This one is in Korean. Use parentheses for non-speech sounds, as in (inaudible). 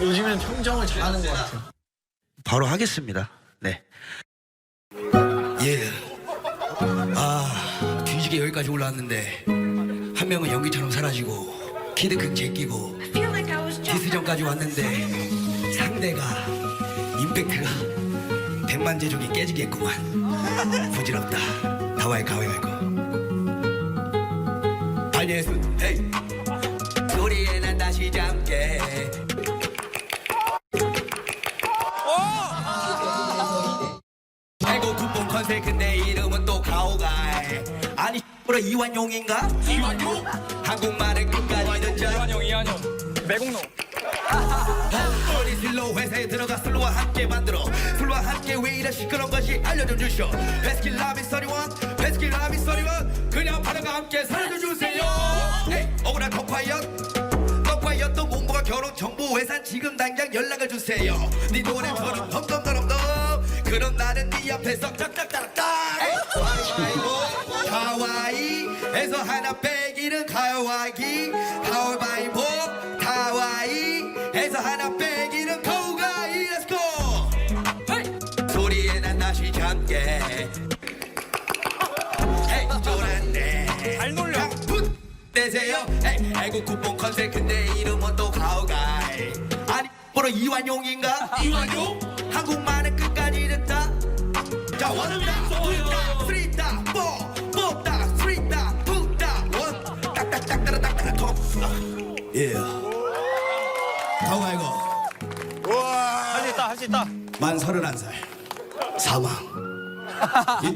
요즘엔 평정을 잘하는 것 같아요. 바로 하겠습니다. 네. 예. 아, 뒤지게 여기까지 올라왔는데 한 명은 연기처럼 사라지고 키드큰 제끼고 디스전까지 왔는데 상대가 임팩트가 백만제중이 깨지겠구만. 부질없다. 나와의 가위 말고. 발예순, 헤이. 소리에 난 다시 잠 알고 국뽕 컨셉 근데 이름은 또 가오가이. 아니 뭐라 이완용인가? 이완용? 한국말을 끝까지 듣자 이한영 이한영 매국노. 어디 슬로우 회사에 들어가 슬로와 함께 만들어. 슬로와 함께 왜 이래 시끄러운 것이 알려줘 주쇼 베스킨 라빈 서리원 베스킨 라빈 서리원 그냥 바다가 함께 살려줘 주세요. 에이, 억울한 덕화연 덕화연 또 몸보가 결혼 정보 회사 지금 당장 연락을 주세요. 네 노래처럼 덤덤덤덤 그럼 나는 네 앞에서 딱딱딱딱. 가위바위보 가와이에서 하나 빼기는 가와이 가위바위보 가와이에서 하나 빼기는 가와이 go. 소리에 난 다시 잠게. 헤이 쫄았네. 잘 놀려. 풋 내세요. 헤이 아이고 쿠폰 컨셉 근데 이름은 또 가오가이. 아니 뭐로 이완용인가? 이완용? 한국말은 끝까지 자 원다 투다 쓰리다 포 포다. 쓰리다 투다 원 딱딱딱 따라딱 따라 톡예 가오가이고 할수 있다 할 수 있다. 만 서른한 살. 사망. (laughs) 이동